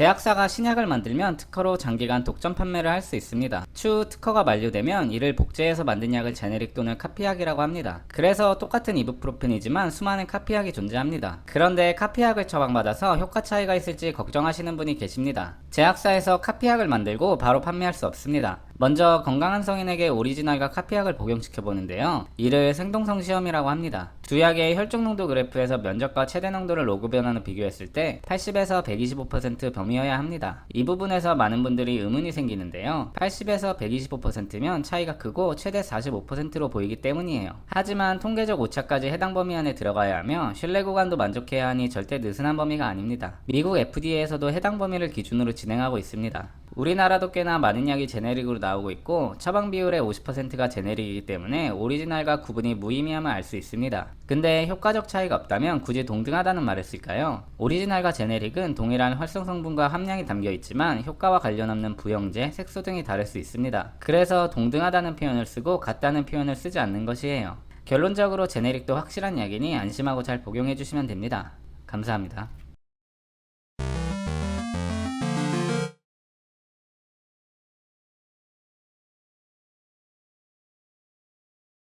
제약사가 신약을 만들면 특허로 장기간 독점 판매를 할 수 있습니다. 추후 특허가 만료되면 이를 복제해서 만든 약을 제네릭 또는 카피약이라고 합니다. 그래서 똑같은 이부프로펜이지만 수많은 카피약이 존재합니다. 그런데 카피약을 처방받아서 효과 차이가 있을지 걱정하시는 분이 계십니다. 제약사에서 카피약을 만들고 바로 판매할 수 없습니다. 먼저 건강한 성인에게 오리지널과 카피약을 복용시켜 보는데요. 이를 생동성 시험이라고 합니다. 두 약의 혈중 농도 그래프에서 면적과 최대 농도를 로그 변화로 비교했을 때 80에서 125% 범위여야 합니다. 이 부분에서 많은 분들이 의문이 생기는데요. 80에서 125%면 차이가 크고 최대 45%로 보이기 때문이에요. 하지만 통계적 오차까지 해당 범위 안에 들어가야 하며 신뢰 구간도 만족해야 하니 절대 느슨한 범위가 아닙니다. 미국 FDA에서도 해당 범위를 기준으로 진행하고 있습니다. 우리나라도 꽤나 많은 약이 제네릭으로 나오고 있고 처방 비율의 50%가 제네릭이기 때문에 오리지널과 구분이 무의미함을 알 수 있습니다. 근데 효과적 차이가 없다면 굳이 동등하다는 말을 쓸까요? 오리지널과 제네릭은 동일한 활성 성분과 함량이 담겨 있지만 효과와 관련 없는 부영제, 색소 등이 다를 수 있습니다. 그래서 동등하다는 표현을 쓰고 같다는 표현을 쓰지 않는 것이에요. 결론적으로 제네릭도 확실한 약이니 안심하고 잘 복용해 주시면 됩니다. 감사합니다.